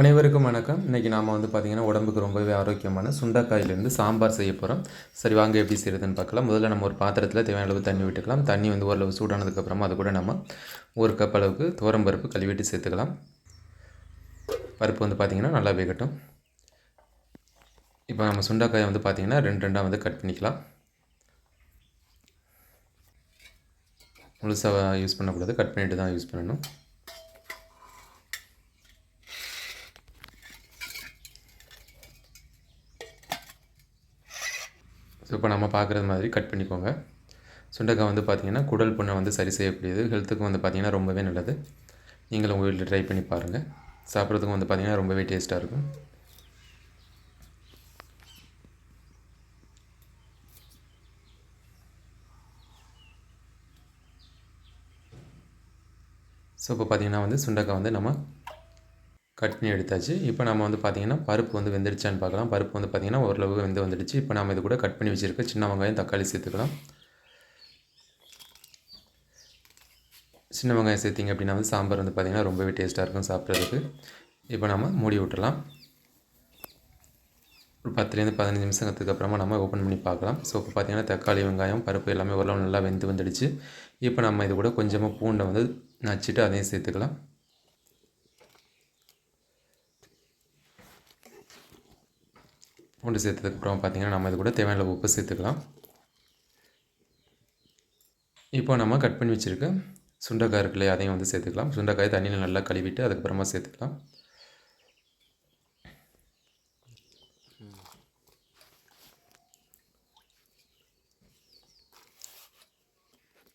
அனைவருக்கும் வணக்கம். இன்றைக்கி நாம் வந்து பார்த்திங்கன்னா உடம்புக்கு ரொம்பவே ஆரோக்கியமான சுண்டைக்காயிலேருந்து சாம்பார் செய்ய போகிறோம் சரி வாங்க எப்படி செய்கிறதுன்னு பார்க்கலாம். முதல்ல நம்ம ஒரு பாத்திரத்தில் தேவையான அளவு தண்ணி விட்டுக்கலாம். தண்ணி வந்து ஓரளவு சூடானதுக்கப்புறமா அது கூட நம்ம ஒரு கப் அளவுக்கு துவரம் பருப்பு கழுவிட்டு சேர்த்துக்கலாம். பருப்பு வந்து பார்த்திங்கன்னா நல்லா வேகட்டும். இப்போ நம்ம சுண்டைக்காயை வந்து பார்த்திங்கன்னா ரெண்டு ரெண்டாக வந்து கட் பண்ணிக்கலாம். முழுசாக யூஸ் பண்ணக்கூடாது. கட் பண்ணிட்டு தான் யூஸ் பண்ணணும். ஸோ இப்போ நம்ம பார்க்குறது மாதிரி கட் பண்ணிக்கோங்க. சுண்டைக்காய் வந்து பார்த்திங்கன்னா குடல் புண்ணை வந்து சரி செய்யக்கூடியது. ஹெல்த்துக்கும் வந்து பார்த்திங்கன்னா ரொம்பவே நல்லது. நீங்களும் உங்கள் வீட்டில் ட்ரை பண்ணி பாருங்கள் சாப்பிட்றதுக்கும் வந்து பார்த்திங்கன்னா ரொம்பவே டேஸ்ட்டாக இருக்கும். ஸோ இப்போ பார்த்திங்கன்னா வந்து சுண்டைக்காய் வந்து நம்ம கட் பண்ணி எடுத்தாச்சு. இப்போ நம்ம வந்து பார்த்திங்கன்னா பருப்பு வந்து வெந்துடுச்சான்னு பார்க்கலாம் பருப்பு வந்து பார்த்திங்கன்னா ஓரளவு வெந்து வந்துடுச்சு. இப்போ நம்ம இது கூட கட் பண்ணி வச்சுருக்க சின்ன வெங்காயம் தக்காளி சேர்த்துக்கலாம். சின்ன வெங்காயம் சேர்த்திங்க அப்படின்னா வந்து சாம்பார் வந்து பார்த்திங்கன்னா ரொம்பவே டேஸ்ட்டாக இருக்கும் சாப்பிட்றதுக்கு. இப்போ நம்ம மூடி விட்டுலாம் ஒரு பத்துலேருந்து பதினஞ்சு நிமிஷத்துக்கு அப்புறமா நம்ம ஓப்பன் பண்ணி பார்க்கலாம் ஸோ இப்போ பார்த்திங்கன்னா தக்காளி வெங்காயம் பருப்பு எல்லாமே ஓரளவு நல்லா வெந்து வந்துடுச்சு. இப்போ நம்ம இது கூட கொஞ்சமாக பூண்டை வந்து நச்சுட்டு அதையும் சேர்த்துக்கலாம். பூண்டு சேர்த்ததுக்கப்புறம் பார்த்திங்கன்னா நம்ம இது கூட தேவையான உப்பு சேர்த்துக்கலாம். இப்போ நம்ம கட் பண்ணி வச்சுருக்க சுண்டைக்காய் இருக்குல்ல அதையும் வந்து சேர்த்துக்கலாம். சுண்டைக்காய் தண்ணியில் நல்லா கழுவிட்டு அதுக்கப்புறமா சேர்த்துக்கலாம்.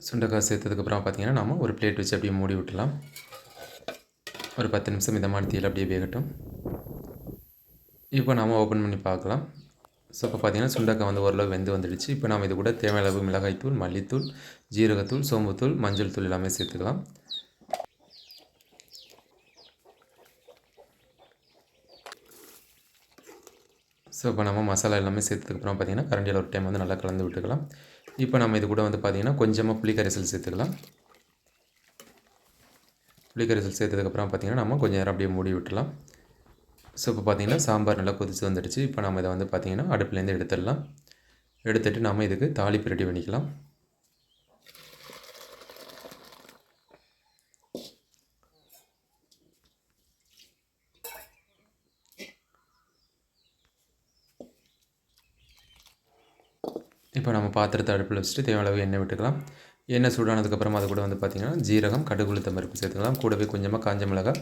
சுண்டைக்காய் சேர்த்ததுக்கப்புறம் பார்த்திங்கன்னா நம்ம ஒரு பிளேட் வச்சு அப்படியே மூடி விட்டுலாம். ஒரு பத்து நிமிஷம் மிதமான தீயில் அப்படியே வேகட்டும். இப்போ நாம் ஓப்பன் பண்ணி பார்க்கலாம். ஸோ இப்போ பார்த்திங்கன்னா சுண்டக்காய் வந்து ஓரளவு வெந்து வந்துடுச்சு. இப்போ நம்ம இது கூட தேவையளவு மிளகாய்த்தூள் மல்லித்தூள் ஜீரகத்தூள் சோம்புத்தூள் மஞ்சள் தூள் எல்லாமே சேர்த்துக்கலாம். ஸோ இப்போ நம்ம மசாலா எல்லாமே சேர்த்ததுக்கப்புறம் பார்த்திங்கன்னா கரண்டியில் ஒரு டைம் வந்து நல்லா கலந்து விட்டுக்கலாம். இப்போ நம்ம இது கூட வந்து பார்த்திங்கன்னா கொஞ்சமாக புளிக்கரிசல் சேர்த்துக்கலாம். புளிக்கரிசல் சேர்த்ததுக்கப்புறம் பார்த்திங்கன்னா நம்ம கொஞ்சம் நேரம் அப்படியே மூடி விட்டுலாம். ஸோ இப்போ பார்த்திங்கன்னா சாம்பார் நல்லா கொதிச்சு வந்துடுச்சு. இப்போ நம்ம இதை வந்து பார்த்திங்கன்னா அடுப்புலேருந்து எடுத்துடலாம். எடுத்துகிட்டு நம்ம இதுக்கு தாளிப்பு ரெடி பண்ணிக்கலாம். இப்போ நம்ம பாத்திரத்தை அடுப்பில் வச்சுட்டு தேவையளவு எண்ணெய் விட்டுக்கலாம். எண்ணெய் சூடானதுக்கப்புறம் அது கூட வந்து பார்த்திங்கன்னா ஜீரகம் கடுகுளுத்தம் பருப்பு சேர்த்துக்கலாம். கூடவே கொஞ்சமாக காஞ்ச மிளகாய்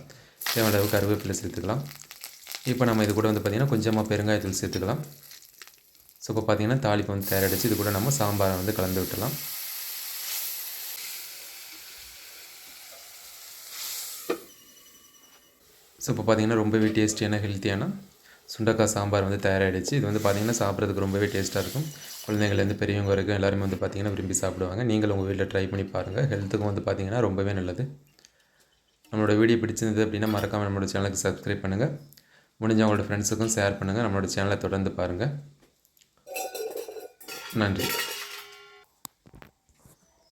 தேவையளவு அளவு கருவேப்பிலை சேர்த்துக்கலாம். இப்போ நம்ம இது கூட வந்து பார்த்திங்கன்னா கொஞ்சமாக பெருங்காயத்தில் சேர்த்துக்கலாம். ஸோ இப்போ பார்த்திங்கன்னா தாளிப்பு வந்து தயாரடிச்சு இது கூட நம்ம சாம்பாரை வந்து கலந்து விட்டுலாம் ஸோ இப்போ பார்த்திங்கன்னா ரொம்பவே டேஸ்டியான ஹெல்த்தியான சுண்டக்காய் சாம்பார் வந்து தயாராகிடுச்சு இது வந்து பார்த்திங்கன்னா சாப்பிட்றதுக்கு ரொம்பவே டேஸ்ட்டாக இருக்கும். குழந்தைங்கள்லேருந்து பெரியவங்க வரைக்கும் எல்லாருமே வந்து பார்த்திங்கன்னா விரும்பி சாப்பிடுவாங்க. நீங்கள் உங்கள் வீட்டில் ட்ரை பண்ணி பாருங்கள் ஹெல்த்துக்கும் வந்து பார்த்திங்கன்னா ரொம்பவே நல்லது. நம்மளோட வீடியோ பிடிச்சிருந்தது அப்படின்னா மறக்காமல் நம்மளோட சேனலுக்கு சப்ஸ்கிரைப் பண்ணுங்கள் முடிஞ்ச அவங்களோட ஃப்ரெண்ட்ஸுக்கும் ஷேர் பண்ணுங்கள் நம்மளோட சேனலை தொடர்ந்து பாருங்கள் நன்றி.